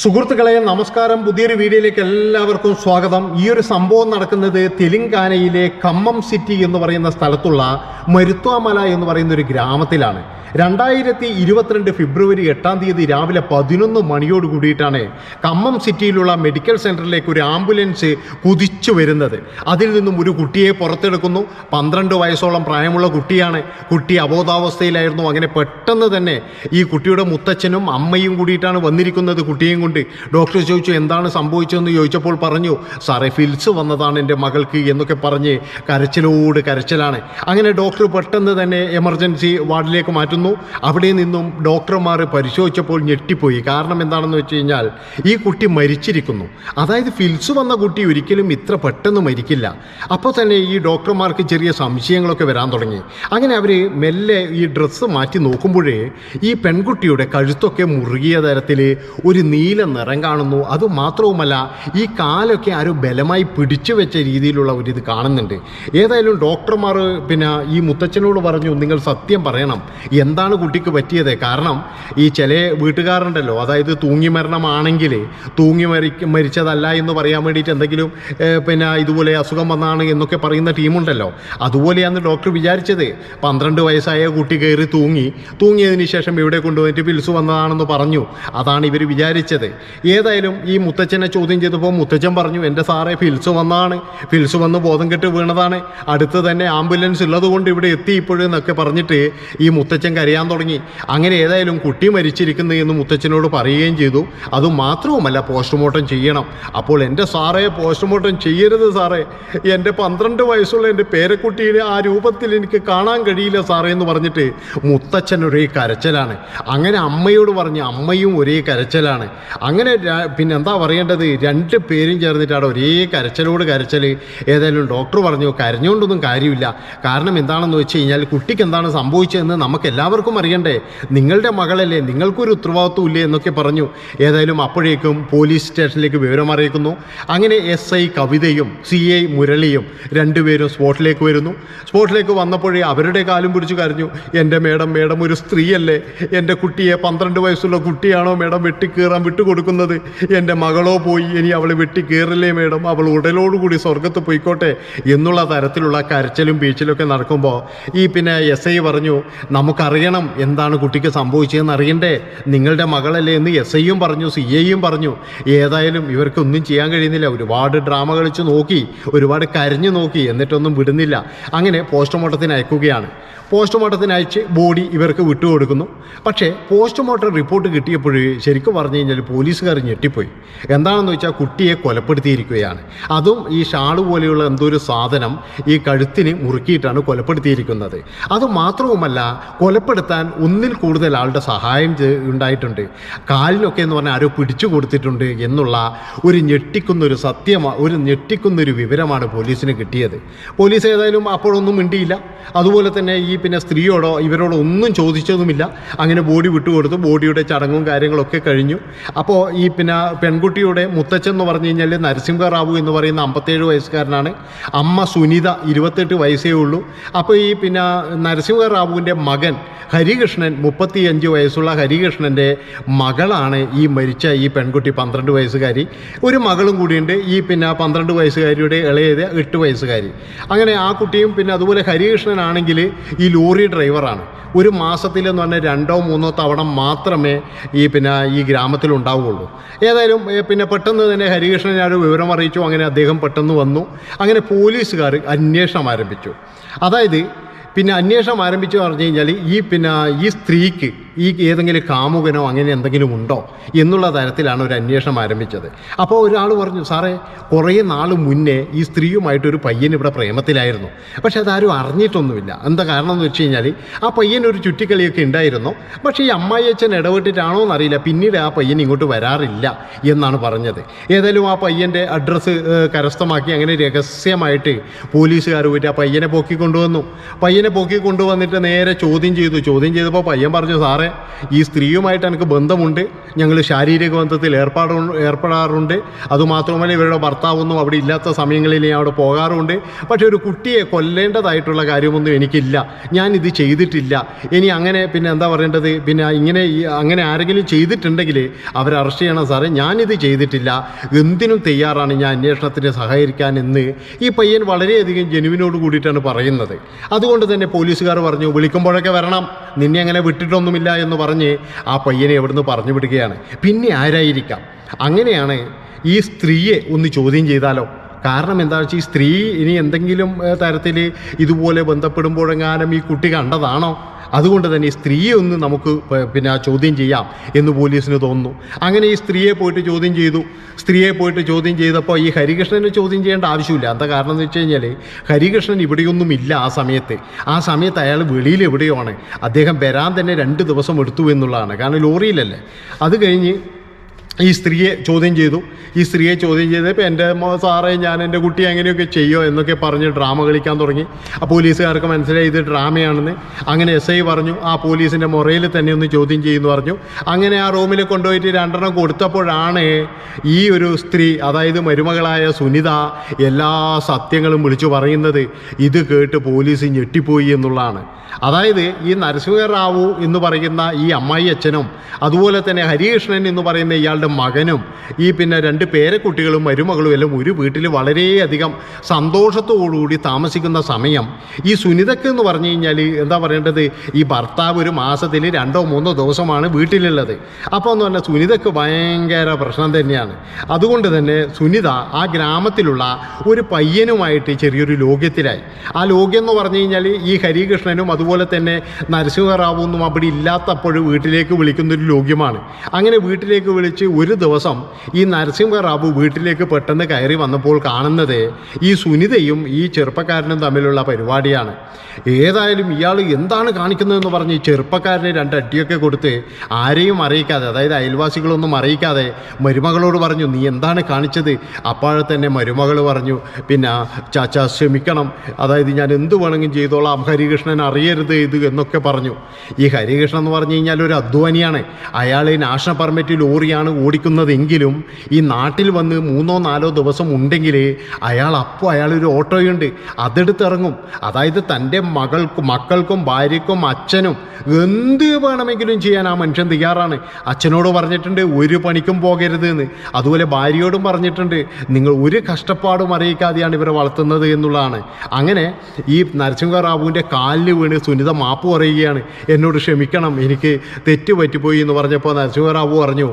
സുഹൃത്തുക്കളെ നമസ്കാരം. പുതിയൊരു വീഡിയോയിലേക്ക് എല്ലാവർക്കും സ്വാഗതം. ഈ ഒരു സംഭവം നടക്കുന്നത് തെലുങ്കാനയിലെ കമ്മം സിറ്റി എന്ന് പറയുന്ന സ്ഥലത്തുള്ള മരുത്വാമല എന്ന് പറയുന്ന ഒരു ഗ്രാമത്തിലാണ്. രണ്ടായിരത്തി ഇരുപത്തിരണ്ട് ഫെബ്രുവരി എട്ടാം തീയതി രാവിലെ പതിനൊന്ന് മണിയോട് കൂടിയിട്ടാണ് കമ്മം സിറ്റിയിലുള്ള മെഡിക്കൽ സെന്ററിലേക്ക് ഒരു ആംബുലൻസ് കുതിച്ചു വരുന്നത്. അതിൽ നിന്നും ഒരു കുട്ടിയെ പുറത്തെടുക്കുന്നു. പന്ത്രണ്ട് വയസ്സോളം പ്രായമുള്ള കുട്ടിയാണ്. കുട്ടി അബോധാവസ്ഥയിലായിരുന്നു. അങ്ങനെ പെട്ടെന്ന് തന്നെ ഈ കുട്ടിയുടെ മുത്തച്ഛനും അമ്മയും കൂടിയിട്ടാണ് വന്നിരിക്കുന്നത് കുട്ടിയെയും കൊണ്ട് ഡോക്ടർ ചോദിച്ചു എന്താണ് സംഭവിച്ചതെന്ന് ചോദിച്ചപ്പോൾ പറഞ്ഞു സാറേ ഫിൽസ് വന്നതാണ് എന്റെ മകൾക്ക് എന്നൊക്കെ പറഞ്ഞ് കരച്ചിലോട് കരച്ചിലാണ്. അങ്ങനെ ഡോക്ടർ പെട്ടെന്ന് തന്നെ എമർജൻസി വാർഡിലേക്ക് മാറ്റുന്നു. അവിടെ നിന്നും ഡോക്ടർമാർ പരിശോധിച്ചപ്പോൾ ഞെട്ടിപ്പോയി. കാരണം എന്താണെന്ന് വെച്ച് കഴിഞ്ഞാൽ ഈ കുട്ടി മരിച്ചിരിക്കുന്നു. അതായത് ഫിൽസ് വന്ന കുട്ടി ഒരിക്കലും ഇത്ര പെട്ടെന്ന് മരിക്കില്ല. അപ്പോൾ തന്നെ ഈ ഡോക്ടർമാർക്ക് ചെറിയ സംശയങ്ങളൊക്കെ വരാൻ തുടങ്ങി. അങ്ങനെ അവർ മെല്ലെ ഈ ഡ്രസ്സ് മാറ്റി നോക്കുമ്പോഴേ ഈ പെൺകുട്ടിയുടെ കഴുത്തൊക്കെ മുറുകിയ തരത്തിൽ ഒരു നീല നിറം കാണുന്നു. അതുമാത്രവുമല്ല ഈ കാലൊക്കെ ആരോ ബലമായി പിടിച്ചു വെച്ച രീതിയിലുള്ള ഒരു ഇത് കാണുന്നുണ്ട്. ഏതായാലും ഡോക്ടർമാർ പിന്നെ ഈ മുത്തച്ഛനോട് പറഞ്ഞു നിങ്ങൾ സത്യം പറയണം. എന്താണ് കുട്ടിക്ക് പറ്റിയത്? കാരണം ഈ ചില വീട്ടുകാരുണ്ടല്ലോ അതായത് തൂങ്ങി മരണമാണെങ്കിൽ തൂങ്ങി മരി മരിച്ചതല്ല എന്ന് പറയാൻ വേണ്ടിയിട്ട് എന്തെങ്കിലും പിന്നെ ഇതുപോലെ അസുഖം വന്നാണ് എന്നൊക്കെ പറയുന്ന ടീമുണ്ടല്ലോ. അതുപോലെയാണ് ഡോക്ടർ വിചാരിച്ചത്. പന്ത്രണ്ട് വയസ്സായ കുട്ടി കയറി തൂങ്ങി. തൂങ്ങിയതിന് ശേഷം ഇവിടെ കൊണ്ടുപോയിട്ട് പിൽസ് വന്നതാണെന്ന് പറഞ്ഞു. അതാണ് ഇവർ വിചാരിച്ചത്. ഏതായാലും ഈ മുത്തച്ഛനെ ചോദ്യം ചെയ്തപ്പോൾ മുത്തച്ഛൻ പറഞ്ഞു എന്റെ സാറേ ഫിൽസ് വന്നാണ്. ഫിൽസ് വന്ന് ബോധം കെട്ട് വീണതാണ്. അടുത്ത് തന്നെ ആംബുലൻസ് ഉള്ളതുകൊണ്ട് ഇവിടെ എത്തി ഇപ്പോഴെന്നൊക്കെ പറഞ്ഞിട്ട് ഈ മുത്തച്ഛൻ കരയാൻ തുടങ്ങി. അങ്ങനെ ഏതായാലും കുട്ടി മരിച്ചിരിക്കുന്നു എന്ന് മുത്തച്ഛനോട് പറയുകയും ചെയ്തു. അത് മാത്രവുമല്ല പോസ്റ്റ്മോർട്ടം ചെയ്യണം. അപ്പോൾ എന്റെ സാറേ പോസ്റ്റ്മോർട്ടം ചെയ്യരുത് സാറേ. എന്റെ പന്ത്രണ്ട് വയസ്സുള്ള എന്റെ പേരക്കുട്ടീനെ ആ രൂപത്തിൽ എനിക്ക് കാണാൻ കഴിയില്ല സാറേ എന്ന് പറഞ്ഞിട്ട് മുത്തച്ഛൻ ഒരേ കരച്ചിലാണ്. അങ്ങനെ അമ്മയോട് പറഞ്ഞ് അമ്മയും ഒരേ കരച്ചിലാണ്. അങ്ങനെ പിന്നെ എന്താ പറയേണ്ടത്? രണ്ട് പേരും ചേർന്നിട്ടാണ് ഒരേ കരച്ചലോട് കരച്ചൽ ഏതായാലും ഡോക്ടർ പറഞ്ഞു കരഞ്ഞുകൊണ്ടൊന്നും കാര്യമില്ല. കാരണം എന്താണെന്ന് വെച്ച് കഴിഞ്ഞാൽ കുട്ടിക്ക് എന്താണ് സംഭവിച്ചതെന്ന് നമുക്ക് എല്ലാവർക്കും അറിയണ്ടേ. നിങ്ങളുടെ മകളല്ലേ നിങ്ങൾക്കൊരു ഉത്തരവാദിത്വം ഇല്ലേ എന്നൊക്കെ പറഞ്ഞു. ഏതായാലും അപ്പോഴേക്കും പോലീസ് സ്റ്റേഷനിലേക്ക് വിവരം അറിയിക്കുന്നു. അങ്ങനെ എസ് ഐ കവിതയും സി ഐ മുരളിയും രണ്ടുപേരും സ്പോട്ടിലേക്ക് വരുന്നു. സ്പോട്ടിലേക്ക് വന്നപ്പോഴേ അവരുടെ കാലും പിടിച്ചു കരഞ്ഞു. എന്റെ മേഡം മേഡം ഒരു സ്ത്രീയല്ലേ? എന്റെ കുട്ടിയെ പന്ത്രണ്ട് വയസ്സുള്ള കുട്ടിയാണോ മേഡം വെട്ടിക്കീറാൻ വിട്ടുകൊടുക്കുന്നത് എന്റെ മകളോ പോയി ഇനി അവൾ വെട്ടി കയറില്ലേ മേഡം? അവൾ ഉടലോടുകൂടി സ്വർഗത്ത് പോയിക്കോട്ടെ എന്നുള്ള തരത്തിലുള്ള കരച്ചിലും ബീച്ചിലൊക്കെ നടക്കുമ്പോൾ ഈ പിന്നെ എസ് ഐ പറഞ്ഞു നമുക്കറിയണം എന്താണ് കുട്ടിക്ക് സംഭവിച്ചതെന്ന് അറിയണ്ടേ? നിങ്ങളുടെ മകളല്ലേ എന്ന് എസ് ഐയും പറഞ്ഞു സി ഐയും പറഞ്ഞു. ഏതായാലും ഇവർക്കൊന്നും ചെയ്യാൻ കഴിയുന്നില്ല. ഒരുപാട് ഡ്രാമ കളിച്ച് നോക്കി ഒരുപാട് കരഞ്ഞു നോക്കി എന്നിട്ടൊന്നും വിടുന്നില്ല. അങ്ങനെ പോസ്റ്റ്മോർട്ടത്തിന് അയക്കുകയാണ്. പോസ്റ്റ്മോർട്ടത്തിന് അയച്ച് ബോഡി ഇവർക്ക് വിട്ടുകൊടുക്കുന്നു. പക്ഷേ പോസ്റ്റ്മോർട്ടം റിപ്പോർട്ട് കിട്ടിയപ്പോൾ ശരിക്കും പറഞ്ഞു കഴിഞ്ഞാൽ പോലീസുകാർ ഞെട്ടിപ്പോയി. എന്താണെന്ന് വെച്ചാൽ കുട്ടിയെ കൊലപ്പെടുത്തിയിരിക്കുകയാണ്. അതും ഈ ഷാൾ പോലെയുള്ള എന്തോ ഒരു സാധനം ഈ കഴുത്തിന് മുറുക്കിയിട്ടാണ് കൊലപ്പെടുത്തിയിരിക്കുന്നത്. അത് മാത്രവുമല്ല കൊലപ്പെടുത്താൻ ഒന്നിൽ കൂടുതൽ ആളുടെ സഹായം ഉണ്ടായിട്ടുണ്ട്. കാലിനൊക്കെ എന്ന് പറഞ്ഞാൽ ആരോ പിടിച്ചു കൊടുത്തിട്ടുണ്ട് എന്നുള്ള ഒരു ഞെട്ടിക്കുന്നൊരു സത്യമാണ് ഒരു ഞെട്ടിക്കുന്നൊരു വിവരമാണ് പോലീസിന് കിട്ടിയത്. പോലീസ് ഏതായാലും അപ്പോഴൊന്നും മിണ്ടിയില്ല. അതുപോലെ തന്നെ ഈ പിന്നെ സ്ത്രീയോടോ ഇവരോടോ ഒന്നും ചോദിച്ചതുമില്ല. അങ്ങനെ ബോഡി വിട്ടുകൊടുത്തു. ബോഡിയുടെ ചടങ്ങും കാര്യങ്ങളൊക്കെ കഴിഞ്ഞു. അപ്പോൾ ഈ പിന്നെ പെൺകുട്ടിയുടെ മുത്തച്ഛൻ എന്ന് പറഞ്ഞു കഴിഞ്ഞാൽ നരസിംഹ റാവു എന്ന് പറയുന്ന അമ്പത്തേഴ് വയസ്സുകാരനാണ്. അമ്മ സുനിത ഇരുപത്തെട്ട് വയസ്സേ ഉള്ളൂ. അപ്പോൾ ഈ പിന്നെ നരസിംഹ റാവുവിന്റെ മകൻ ഹരികൃഷ്ണൻ മുപ്പത്തിയഞ്ച് വയസ്സുള്ള ഹരികൃഷ്ണന്റെ മകളാണ് ഈ മരിച്ച ഈ പെൺകുട്ടി പന്ത്രണ്ട് വയസ്സുകാരി. ഒരു മകളും കൂടിയുണ്ട് ഈ പിന്നെ പന്ത്രണ്ട് വയസ്സുകാരിയുടെ ഇളയത് എട്ട് വയസ്സുകാരി. അങ്ങനെ ആ കുട്ടിയും പിന്നെ അതുപോലെ ഹരികൃഷ്ണനാണെങ്കിൽ ഈ ലോറി ഡ്രൈവറാണ്. ഒരു മാസത്തിലെന്ന് പറഞ്ഞാൽ രണ്ടോ മൂന്നോ തവണ മാത്രമേ ഈ പിന്നെ ഈ ഗ്രാമത്തിൽ ഉണ്ടാവുകയുള്ളൂ. ഏതായാലും പിന്നെ പെട്ടെന്ന് തന്നെ ഹരികൃഷ്ണൻ ആ വിവരം അറിയിച്ചു. അങ്ങനെ അദ്ദേഹം പെട്ടെന്ന് വന്നു. അങ്ങനെ പോലീസുകാർ അന്വേഷണം ആരംഭിച്ചു. അതായത് പിന്നെ അന്വേഷണം ആരംഭിച്ചു പറഞ്ഞു കഴിഞ്ഞാൽ ഈ പിന്നെ ഈ സ്ത്രീക്ക് ഈ ഏതെങ്കിലും കാമുകനോ അങ്ങനെ എന്തെങ്കിലും ഉണ്ടോ എന്നുള്ള തരത്തിലാണ് ഒരു അന്വേഷണം ആരംഭിച്ചത്. അപ്പോൾ ഒരാൾ പറഞ്ഞു സാറേ കുറേ നാൾ മുന്നേ ഈ സ്ത്രീയുമായിട്ടൊരു പയ്യൻ ഇവിടെ പ്രേമത്തിലായിരുന്നു. പക്ഷെ അതാരും അറിഞ്ഞിട്ടൊന്നുമില്ല. എന്താ കാരണം എന്ന് വെച്ച് കഴിഞ്ഞാൽ ആ പയ്യൻ ഒരു ചുറ്റിക്കളിയൊക്കെ ഉണ്ടായിരുന്നു. പക്ഷേ ഈ അമ്മായി അച്ഛൻ ഇടപെട്ടിട്ടാണോ എന്നറിയില്ല. പിന്നീട് ആ പയ്യൻ ഇങ്ങോട്ട് വരാറില്ല എന്നാണ് പറഞ്ഞത്. ഏതായാലും ആ പയ്യന്റെ അഡ്രസ്സ് കരസ്ഥമാക്കി അങ്ങനെ രഹസ്യമായിട്ട് പോലീസുകാർ പോയിട്ട് ആ പയ്യനെ പൊക്കി കൊണ്ടുവന്നു. പയ്യനെ പൊക്കി കൊണ്ടുവന്നിട്ട് നേരെ ചോദ്യം ചെയ്തു. ചോദ്യം ചെയ്തപ്പോൾ പയ്യൻ പറഞ്ഞു സാറേ സാറേ ഈ സ്ത്രീയുമായിട്ട് എനിക്ക് ബന്ധമുണ്ട്. ഞങ്ങൾ ശാരീരിക ബന്ധത്തിൽ ഏർപ്പാടു ഏർപ്പെടാറുണ്ട്. അതുമാത്രമല്ല ഇവരുടെ ഭർത്താവൊന്നും അവിടെ ഇല്ലാത്ത സമയങ്ങളിൽ ഞാൻ അവിടെ പോകാറുണ്ട്. പക്ഷേ ഒരു കുട്ടിയെ കൊല്ലേണ്ടതായിട്ടുള്ള കാര്യമൊന്നും എനിക്കില്ല. ഞാൻ ഇത് ചെയ്തിട്ടില്ല. ഇനി അങ്ങനെ പിന്നെ എന്താ പറയേണ്ടത്? പിന്നെ ഇങ്ങനെ അങ്ങനെ ആരെങ്കിലും ചെയ്തിട്ടുണ്ടെങ്കിൽ അവർ അറസ്റ്റ് ചെയ്യണം സാറേ. ഞാനിത് ചെയ്തിട്ടില്ല. എന്തിനും തയ്യാറാണ് ഞാൻ അന്വേഷണത്തിന് സഹകരിക്കാൻ എന്ന് ഈ പയ്യൻ വളരെയധികം ജനുവിനോട് കൂടിയിട്ടാണ് പറയുന്നത്. അതുകൊണ്ട് തന്നെ പോലീസുകാർ പറഞ്ഞു വിളിക്കുമ്പോഴൊക്കെ വരണം. നിന്നെ അങ്ങനെ വിട്ടിട്ടൊന്നുമില്ല. എന്ന് പറഞ്ഞ് ആ പയ്യനെ എവിടുന്ന് പറഞ്ഞു വിടുകയാണ് പിന്നെ ആരായിരിക്കാം? അങ്ങനെയാണ് ഈ സ്ത്രീയെ ഒന്ന് ചോദ്യം ചെയ്താലോ? കാരണം എന്താ വെച്ചാൽ ഈ സ്ത്രീ ഇനി എന്തെങ്കിലും തരത്തിൽ ഇതുപോലെ ബന്ധപ്പെടുമ്പോഴെങ്ങാനും ഈ കുട്ടി കണ്ടതാണോ? അതുകൊണ്ട് തന്നെ ഈ സ്ത്രീയെ ഒന്ന് നമുക്ക് പിന്നെ ചോദ്യം ചെയ്യാം എന്ന് പോലീസിന് തോന്നുന്നു. അങ്ങനെ ഈ സ്ത്രീയെ പോയിട്ട് ചോദ്യം ചെയ്തു. സ്ത്രീയെ പോയിട്ട് ചോദ്യം ചെയ്തപ്പോൾ ഈ ഹരികൃഷ്ണനെ ചോദ്യം ചെയ്യേണ്ട ആവശ്യമില്ല. എന്താ കാരണം എന്ന് വെച്ച് കഴിഞ്ഞാൽ ഹരികൃഷ്ണൻ ഇവിടെയൊന്നും ഇല്ല ആ സമയത്ത്. ആ സമയത്ത് അയാൾ വെളിയിൽ എവിടെയോ ആണ്. അദ്ദേഹം വരാൻ തന്നെ രണ്ട് ദിവസം എടുത്തു എന്നുള്ളതാണ്. കാരണം ലോറിയിലല്ലേ. അത് കഴിഞ്ഞ് ഈ സ്ത്രീയെ ചോദ്യം ചെയ്തു. ഈ സ്ത്രീയെ ചോദ്യം ചെയ്തപ്പോൾ എന്റെ സാറേ ഞാൻ എന്റെ കുട്ടി അങ്ങനെയൊക്കെ ചെയ്യോ എന്നൊക്കെ പറഞ്ഞ് ഡ്രാമ കളിക്കാൻ തുടങ്ങി. ആ പോലീസുകാർക്ക് മനസ്സിലായി ഇത് ഡ്രാമയാണെന്ന്. അങ്ങനെ എസ് ഐ പറഞ്ഞു ആ പോലീസിന്റെ മുറയിൽ തന്നെ ഒന്ന് ചോദ്യം ചെയ്യുമെന്ന് പറഞ്ഞു. അങ്ങനെ ആ റൂമിൽ കൊണ്ടുപോയിട്ട് രണ്ടെണ്ണം കൊടുത്തപ്പോഴാണ് ഈ ഒരു സ്ത്രീ അതായത് മരുമകളായ സുനിത എല്ലാ സത്യങ്ങളും വിളിച്ചു പറയുന്നത് ഇത് കേട്ട് പോലീസ് ഞെട്ടിപ്പോയി എന്നുള്ളതാണ്. അതായത് ഈ നരസിംഹറാവു എന്ന് പറയുന്ന ഈ അമ്മായി അച്ഛനും അതുപോലെ തന്നെ ഹരികൃഷ്ണൻ എന്ന് പറയുന്ന ഇയാളുടെ മകനും ഈ പിന്നെ രണ്ട് പേരക്കുട്ടികളും മരുമകളും എല്ലാം ഒരു വീട്ടിൽ വളരെയധികം സന്തോഷത്തോടുകൂടി താമസിക്കുന്ന സമയം. ഈ സുനിതക്ക് എന്ന് പറഞ്ഞു കഴിഞ്ഞാൽ എന്താ പറയേണ്ടത്? ഈ ഭർത്താവ് ഒരു മാസത്തിൽ രണ്ടോ മൂന്നോ ദിവസമാണ് വീട്ടിലുള്ളത്. അപ്പോൾ എന്ന് പറഞ്ഞാൽ സുനിതക്ക് ഭയങ്കര പ്രശ്നം തന്നെയാണ്. അതുകൊണ്ട് തന്നെ സുനിത ആ ഗ്രാമത്തിലുള്ള ഒരു പയ്യനുമായിട്ട് ചെറിയൊരു ലോക്യത്തിലായി. ആ ലോക്യം എന്ന് പറഞ്ഞു കഴിഞ്ഞാൽ ഈ ഹരികൃഷ്ണനും അതുപോലെ തന്നെ നരസിംഹറാവുന്നും അവിടെ ഇല്ലാത്തപ്പോൾ വീട്ടിലേക്ക് വിളിക്കുന്നൊരു ലോക്യമാണ്. അങ്ങനെ വീട്ടിലേക്ക് വിളിച്ച് ഒരു ദിവസം ഈ നരസിംഹറാവു വീട്ടിലേക്ക് പെട്ടെന്ന് കയറി വന്നപ്പോൾ കാണുന്നത് ഈ സുനിതയും ഈ ചെറുപ്പക്കാരനും തമ്മിലുള്ള പരിപാടിയാണ്. ഏതായാലും ഇയാൾ എന്താണ് കാണിക്കുന്നതെന്ന് പറഞ്ഞ് ചെറുപ്പക്കാരന് രണ്ട് അടിയൊക്കെ കൊടുത്ത് ആരെയും അറിയിക്കാതെ അതായത് അയൽവാസികളൊന്നും അറിയിക്കാതെ മരുമകളോട് പറഞ്ഞു നീ എന്താണ് കാണിച്ചത്? അപ്പോഴെ തന്നെ മരുമകൾ പറഞ്ഞു പിന്നെ ചാച്ച ക്ഷമിക്കണം. അതായത് ഞാൻ എന്ത് വേണമെങ്കിലും ചെയ്തോളാം. ഹരികൃഷ്ണൻ അറിയരുത് ഇത് എന്നൊക്കെ പറഞ്ഞു. ഈ ഹരികൃഷ്ണൻ എന്ന് പറഞ്ഞു കഴിഞ്ഞാൽ ഒരു അധ്വാനിയാണ്. അയാൾ നാഷണൽ പെർമിറ്റ് ലോറിയാണ് ഓടിക്കുന്നതെങ്കിലും ഈ നാട്ടിൽ വന്ന് മൂന്നോ നാലോ ദിവസം ഉണ്ടെങ്കിൽ അയാൾ അപ്പോൾ അയാളൊരു ഓട്ടോയുണ്ട്. അതെടുത്തിറങ്ങും അതായത് തന്റെ മകൾക്കും മക്കൾക്കും ഭാര്യക്കും അച്ഛനും എന്ത് വേണമെങ്കിലും ചെയ്യാൻ ആ മനുഷ്യൻ തയ്യാറാണ്. അച്ഛനോട് പറഞ്ഞിട്ടുണ്ട് ഒരു പണിക്കും പോകരുത് എന്ന് അതുപോലെ ഭാര്യയോടും പറഞ്ഞിട്ടുണ്ട് നിങ്ങൾ ഒരു കഷ്ടപ്പാടും അറിയിക്കാതെയാണ് ഇവരെ വളർത്തുന്നത് എന്നുള്ളതാണ്. അങ്ങനെ ഈ നരസിംഹറാവുവിന്റെ കാലിന് വീണ് സുനിത മാപ്പ് പറയുകയാണ്. എന്നോട് ക്ഷമിക്കണം എനിക്ക് തെറ്റ് പറ്റിപ്പോയി എന്ന് പറഞ്ഞപ്പോൾ നരസിംഹറാവു പറഞ്ഞു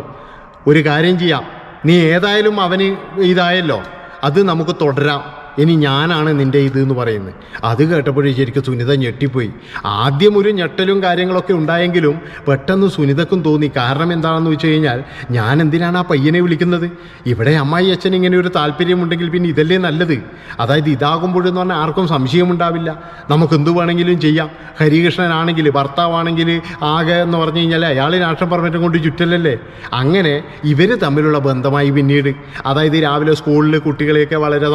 ഒരു കാര്യം ചെയ്യാം. നീ ഏതായാലും അവന് ഇതായല്ലോ. അത് നമുക്ക് തുടരാം. ഇനി ഞാനാണ് നിന്റെ ഇത് എന്ന് പറയുന്നത്. അത് കേട്ടപ്പോഴേ ശരിക്കും സുനിത ഞെട്ടിപ്പോയി. ആദ്യം ഒരു ഞെട്ടലും കാര്യങ്ങളൊക്കെ ഉണ്ടായെങ്കിലും പെട്ടെന്ന് സുനിതക്കും തോന്നി. കാരണം എന്താണെന്ന് വെച്ച് കഴിഞ്ഞാൽ ഞാൻ എന്തിനാണ് ആ പയ്യനെ വിളിക്കുന്നത്? ഇവിടെ അമ്മായി അച്ഛൻ ഇങ്ങനെ ഒരു താല്പര്യമുണ്ടെങ്കിൽ പിന്നെ ഇതല്ലേ നല്ലത്? അതായത് ഇതാകുമ്പോഴെന്ന് പറഞ്ഞാൽ ആർക്കും സംശയമുണ്ടാവില്ല. നമുക്ക് എന്ത് വേണമെങ്കിലും ചെയ്യാം. ഹരികൃഷ്ണനാണെങ്കിൽ ഭർത്താവാണെങ്കിൽ ആകെ എന്ന് പറഞ്ഞു കഴിഞ്ഞാൽ അയാൾ രാഷ്ട്രം പെർമിറ്റും കൊണ്ട് ചുറ്റലല്ലേ? അങ്ങനെ ഇവർ തമ്മിലുള്ള ബന്ധമായി പിന്നീട്. അതായത് രാവിലെ സ്കൂളിൽ കുട്ടികളെയൊക്കെ വളരെ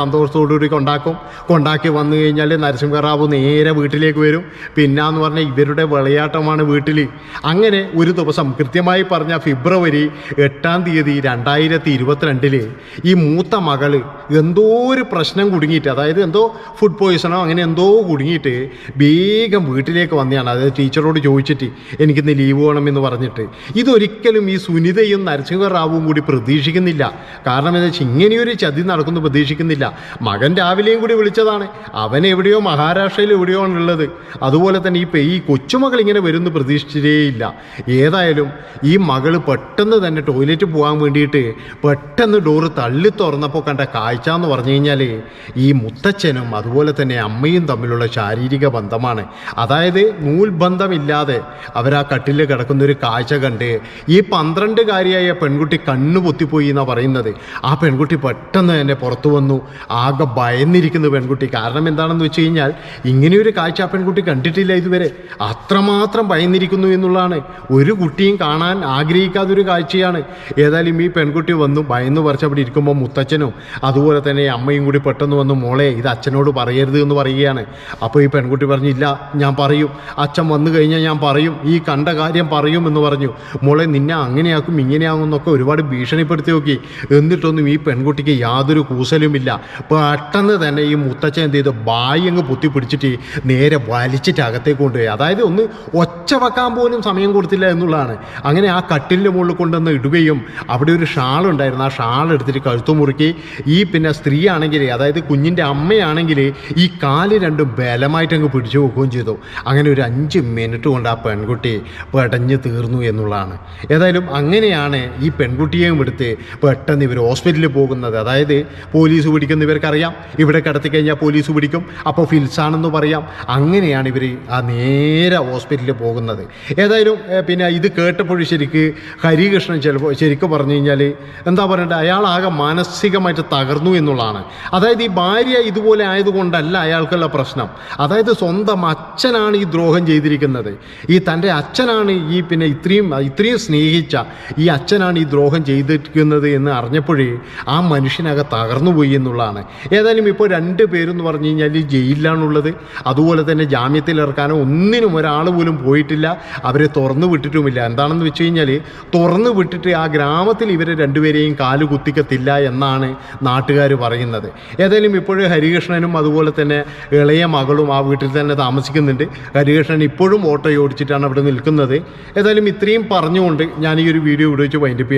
സന്തോഷത്തോടുകൂടി കൊണ്ടാക്കും കൊണ്ടാക്കി വന്നു കഴിഞ്ഞാൽ നരസിംഹറാവു നേരെ വീട്ടിലേക്ക് വരും. പിന്നാന്ന് പറഞ്ഞാൽ ഇവരുടെ വിളയാട്ടമാണ് വീട്ടിൽ അങ്ങനെ ഒരു ദിവസം കൃത്യമായി പറഞ്ഞ ഫെബ്രുവരി എട്ടാം തീയതി രണ്ടായിരത്തി ഇരുപത്തിരണ്ടിൽ ഈ മൂത്ത മകൾ എന്തോ ഒരു പ്രശ്നം കുടുങ്ങിയിട്ട് അതായത് എന്തോ ഫുഡ് പോയിസണോ അങ്ങനെ എന്തോ കുടുങ്ങിയിട്ട് വേഗം വീട്ടിലേക്ക് വന്നതാണ്. അതായത് ടീച്ചറോട് ചോദിച്ചിട്ട് എനിക്കിന്ന് ലീവ് വേണമെന്ന് പറഞ്ഞിട്ട്. ഇതൊരിക്കലും ഈ സുനിതയും നരസിംഹറാവുവും കൂടി പ്രതീക്ഷിക്കുന്നില്ല. കാരണം എന്താ വെച്ചാൽ ഇങ്ങനെയൊരു ചതി നടക്കുന്നു പ്രതീക്ഷിക്കുന്നില്ല. മകൻ രാവിലെയും കൂടി വിളിച്ചതാണ്. അവൻ എവിടെയോ മഹാരാഷ്ട്രയിൽ എവിടെയോ ആണുള്ളത്. അതുപോലെ തന്നെ ഈ ഈ കൊച്ചുമകൾ ഇങ്ങനെ വരുന്നു പ്രതീക്ഷിച്ചിട്ടേയില്ല. ഏതായാലും ഈ മകൾ പെട്ടെന്ന് തന്നെ ടോയ്ലറ്റ് പോകാൻ വേണ്ടിയിട്ട് പെട്ടെന്ന് ഡോറ് തള്ളി തുറന്നപ്പോൾ കണ്ട കാഴ്ച എന്ന് പറഞ്ഞു കഴിഞ്ഞാൽ ഈ മുത്തച്ഛനും അതുപോലെ തന്നെ അമ്മയും തമ്മിലുള്ള ശാരീരിക ബന്ധമാണ്. അതായത് നൂൽബന്ധമില്ലാതെ അവരാ കട്ടിൽ കിടക്കുന്ന ഒരു കാഴ്ച കണ്ട് ഈ പന്ത്രണ്ടുകാരിയായ പെൺകുട്ടി കണ്ണു പൊത്തിപ്പോയി എന്നാണ് പറയുന്നത്. ആ പെൺകുട്ടി പെട്ടെന്ന് തന്നെ പുറത്തു വന്നു. ആകെ ഭയന്നിരിക്കുന്നു പെൺകുട്ടി. കാരണം എന്താണെന്ന് വെച്ച് കഴിഞ്ഞാൽ ഇങ്ങനെയൊരു കാഴ്ച പെൺകുട്ടി കണ്ടിട്ടില്ല ഇതുവരെ. അത്രമാത്രം ഭയന്നിരിക്കുന്നു എന്നുള്ളതാണ്. ഒരു കുട്ടിയും കാണാൻ ആഗ്രഹിക്കാത്തൊരു കാഴ്ചയാണ്. ഏതായാലും ഈ പെൺകുട്ടി വന്നു ഭയന്ന് പറിച്ച് അവിടെ ഇരിക്കുമ്പോൾ മുത്തച്ഛനും അതുപോലെ തന്നെ അമ്മയും കൂടി പെട്ടെന്ന് വന്നു മോളെ ഇത് അച്ഛനോട് പറയരുത് എന്ന് പറയുകയാണ്. അപ്പോൾ ഈ പെൺകുട്ടി പറഞ്ഞില്ല ഞാൻ പറയും. അച്ഛൻ വന്നു കഴിഞ്ഞാൽ ഞാൻ പറയും. ഈ കണ്ട കാര്യം പറയും എന്ന് പറഞ്ഞു. മോളെ നിന്നെ അങ്ങനെയാക്കും ഇങ്ങനെയാകും എന്നൊക്കെ ഒരുപാട് ഭീഷണിപ്പെടുത്തി നോക്കി. എന്നിട്ടൊന്നും ഈ പെൺകുട്ടിക്ക് യാതൊരു കൂസലുമില്ല. പെട്ടെന്ന് തന്നെ ഈ മുത്തച്ഛൻ എന്ത് ചെയ്തു? ബായി അങ്ങ് പൊത്തി പിടിച്ചിട്ട് നേരെ വലിച്ചിട്ട് അകത്തേക്ക് കൊണ്ടുപോയി. അതായത് ഒന്ന് ഒച്ച വെക്കാൻ പോലും സമയം കൊടുത്തില്ല എന്നുള്ളതാണ്. അങ്ങനെ ആ കട്ടിലിന്റെ മുകളിൽ കൊണ്ടുവന്ന് ഇടുകയും അവിടെ ഒരു ഷാൾ ഉണ്ടായിരുന്നു. ആ ഷാൾ എടുത്തിട്ട് കഴുത്തു മുറുക്കി ഈ പിന്നെ സ്ത്രീ ആണെങ്കിൽ അതായത് കുഞ്ഞിന്റെ അമ്മയാണെങ്കിൽ ഈ കാൽ രണ്ടും ബലമായിട്ട് അങ്ങ് പിടിച്ചു വെക്കുകയും ചെയ്തു. അങ്ങനെ ഒരു അഞ്ച് മിനിറ്റ് കൊണ്ട് ആ പെൺകുട്ടി പെടഞ്ഞ് തീർന്നു എന്നുള്ളതാണ്. ഏതായാലും അങ്ങനെയാണ് ഈ പെൺകുട്ടിയെയും എടുത്ത് പെട്ടെന്ന് ഇവർ ഹോസ്പിറ്റലിൽ പോകുന്നത്. അതായത് പോലീസ് പിടിക്കുന്ന ഇവർക്കറിയാം. ഇവിടെ കടത്തി കഴിഞ്ഞാൽ പോലീസ് പിടിക്കും. അപ്പോൾ ഫിൽസാണെന്ന് പറയാം. അങ്ങനെയാണ് ഇവർ ആ നേരെ ഹോസ്പിറ്റലിൽ പോകുന്നത്. ഏതായാലും പിന്നെ ഇത് കേട്ടപ്പോഴും ശരിക്ക് ഹരികൃഷ്ണൻ ചിലപ്പോൾ ശരിക്കും പറഞ്ഞു കഴിഞ്ഞാൽ എന്താ പറയണ്ടത് അയാളാകെ മാനസികമായിട്ട് തകർന്നു എന്നുള്ളതാണ്. അതായത് ഈ ഭാര്യ ഇതുപോലെ ആയതുകൊണ്ടല്ല അയാൾക്കുള്ള പ്രശ്നം. അതായത് സ്വന്തം അച്ഛനാണ് ഈ ദ്രോഹം ചെയ്തിരിക്കുന്നത്. ഈ തന്റെ അച്ഛനാണ് ഈ പിന്നെ ഇത്രയും ഇത്രയും സ്നേഹിച്ച ഈ അച്ഛനാണ് ഈ ദ്രോഹം ചെയ്തിരിക്കുന്നത് എന്ന് അറിഞ്ഞപ്പോഴേ ആ മനുഷ്യനകം തകർന്നു പോയി എന്നുള്ളതാണ്. ഏതായാലും ഇപ്പോൾ രണ്ട് പേരെന്ന് പറഞ്ഞു കഴിഞ്ഞാൽ ജയിലിലാണുള്ളത്. അതുപോലെ തന്നെ ജാമ്യത്തിൽ ഇറക്കാനോ ഒന്നിനും ഒരാൾ പോലും പോയിട്ടില്ല. അവരെ തുറന്നു വിട്ടിട്ടുമില്ല. എന്താണെന്ന് വെച്ച് കഴിഞ്ഞാൽ തുറന്നു വിട്ടിട്ട് ആ ഗ്രാമത്തിൽ ഇവരെ രണ്ടുപേരെയും കാൽ കുത്തിക്കത്തില്ല എന്നാണ് നാട്ടുകാർ പറയുന്നത്. ഏതായാലും ഇപ്പോഴും ഹരികൃഷ്ണനും അതുപോലെ തന്നെ ഇളയ മകളും ആ വീട്ടിൽ തന്നെ താമസിക്കുന്നുണ്ട്. ഹരികൃഷ്ണൻ ഇപ്പോഴും ഓട്ടോ ഓടിച്ചിട്ടാണ് അവിടെ നിൽക്കുന്നത്. ഏതായാലും ഇത്രയും പറഞ്ഞുകൊണ്ട് ഞാൻ ഈ ഒരു വീഡിയോ ഇവിടെ വെച്ച് വൈൻഡപ്പ്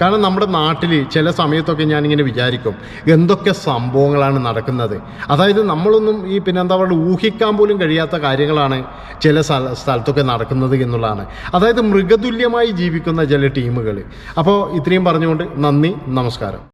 കാരണം നമ്മുടെ നാട്ടിൽ ചില സമയത്തൊക്കെ ഞാനിങ്ങനെ വിചാരിക്കും എന്തൊക്കെ സംഭവങ്ങളാണ് നടക്കുന്നത്. അതായത് നമ്മളൊന്നും ഈ പിന്നെ എന്താ പറയുക ഊഹിക്കാൻ പോലും കഴിയാത്ത കാര്യങ്ങളാണ് ചില സ്ഥല സ്ഥലത്തൊക്കെ നടക്കുന്നത് എന്നുള്ളതാണ്. അതായത് മൃഗതുല്യമായി ജീവിക്കുന്ന ചില ടീമുകൾ അപ്പോൾ ഇത്രയും പറഞ്ഞുകൊണ്ട് നന്ദി നമസ്കാരം.